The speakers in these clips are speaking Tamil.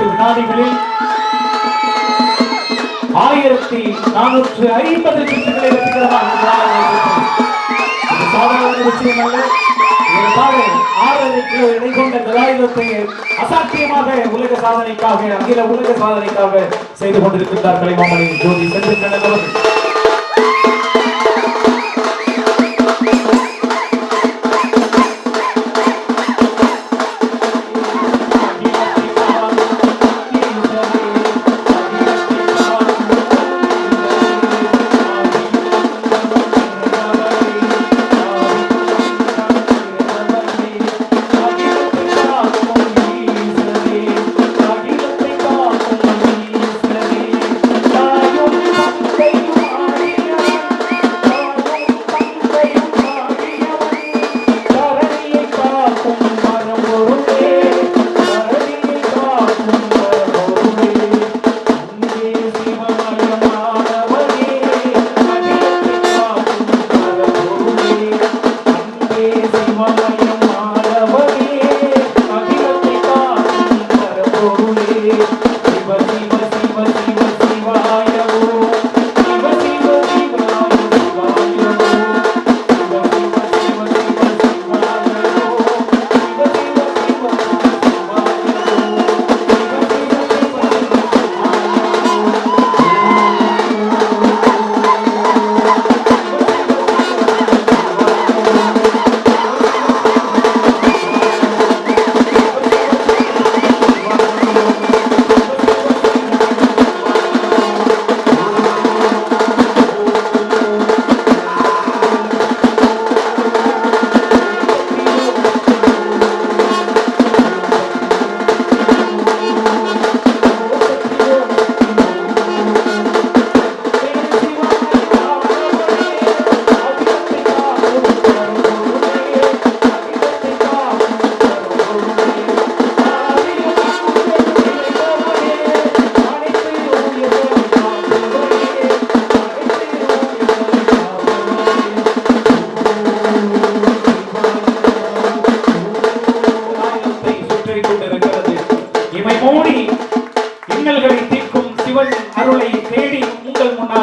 வினாடிகளில் ஆயிரத்தி நானூற்று ஐம்பது சுற்றுகளை சாதாரண விஷயம் அல்ல இதற்காக ஆறரை கிலோ எடை கொண்ட கதாயுதத்தை அசாத்தியமாக உலக சாதனைக்காக அகில உலக சாதனைக்காக செய்து கொண்டிருக்கின்றார் கலைமாமணி ஜோதி. செந்தில்கண்ணன்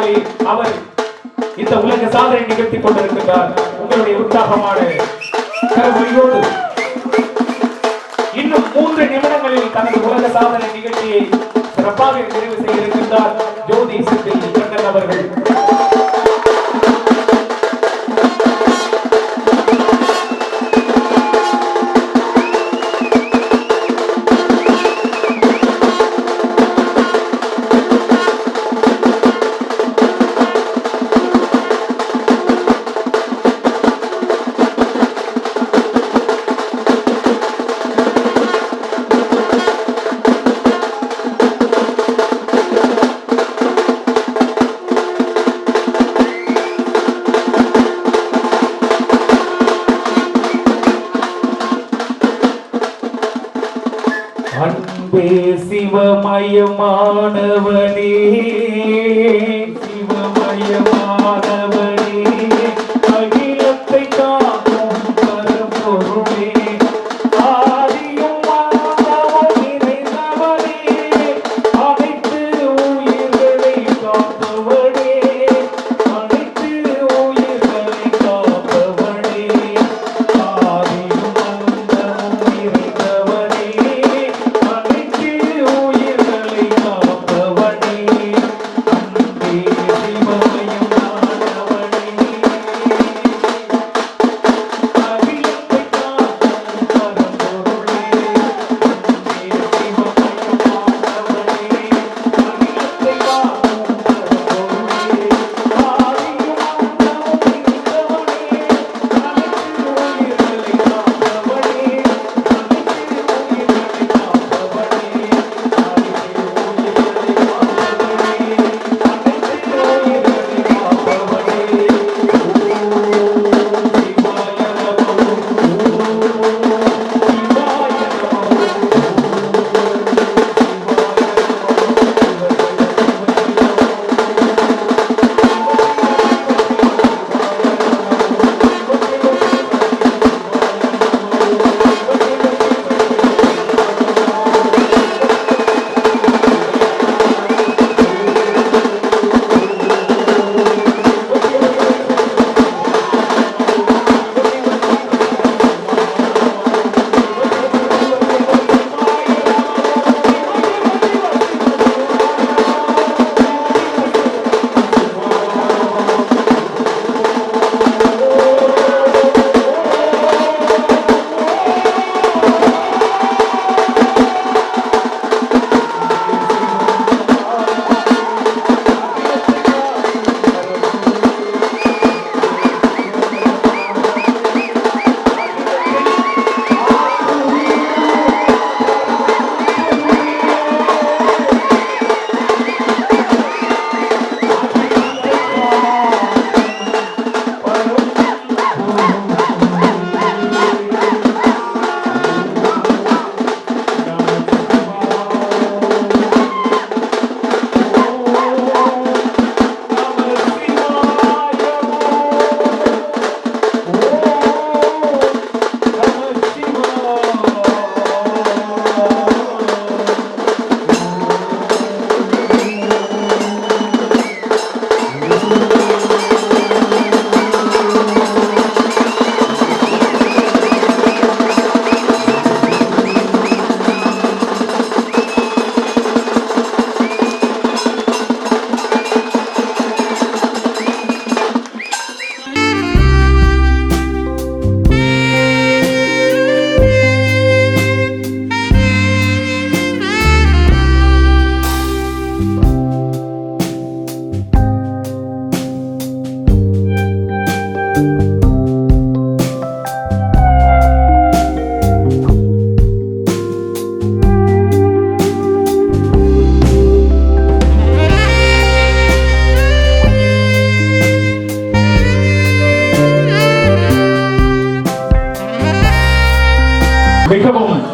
உங்கள் அவர் இந்த உலக சாதனை நிகழ்த்திக் கொண்டிருக்கிறார் உங்களுடைய உற்சாகமான இன்னும் மூன்று நிமிடங்களில் தனது உலக சாதனை சிவமயமானவனே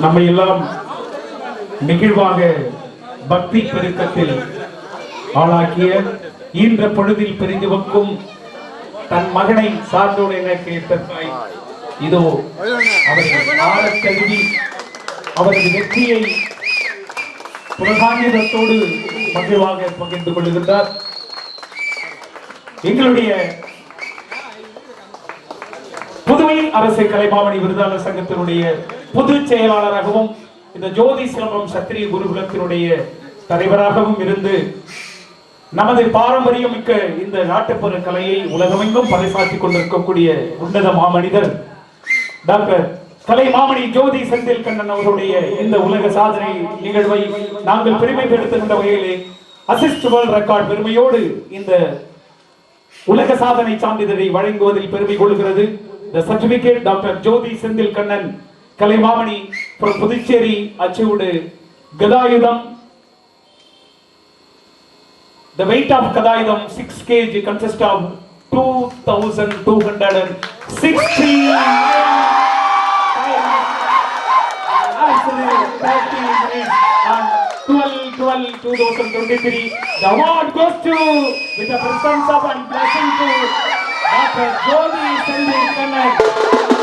நம்மை எல்லாம் நெகிழ்வாக பக்தி பெருக்கத்தில் ஆளாக்கிய ஈன்ற பொழுதில் பிரிந்து வைக்கும் தன் மகனை சார்ந்தோடு என கேட்டாய் இதோ அவர்கள் அவரது வெற்றியை புரகாங்கிதத்தோடு மகிழ்வாக பகிர்ந்து கொள்கின்றார். எங்களுடைய புதுவை அரசு கலைமாமணி விருதாளர் சங்கத்தினுடைய பொதுச் செயலாளராகவும் இந்த ஜோதி சிலம்பம் சத்திரிய குருகுலத்தினுடைய தலைவராகவும் இருந்து நமது பாரம்பரியமிக்க இந்த நாட்டுப்புற கலையை உலகமெங்கும் பறைசாற்றிக் கொண்டிருக்கக்கூடிய உன்னத மாமனிதர் டாக்டர் கலை மாமணி ஜோதி செந்தில் கண்ணன் இந்த உலக சாதனை நிகழ்வை நாங்கள் பெருமைப்படுத்துகின்ற வகையிலே அசிஸ்ட் வேர்ல்ட் ரெக்கார்ட் பெருமையோடு இந்த உலக சாதனை சான்றிதழை வழங்குவதில் பெருமை கொள்கிறது. The certificate doctor Jothi Senthil Kannan Kalaimamani Puducherry അച്ചയുടെ ഗതായുധം The weight of Kadayam 6 kg consists of 2,260 2023. The award goes to with the presence of and blessing to Dr. Jodi Sandeep Kannak.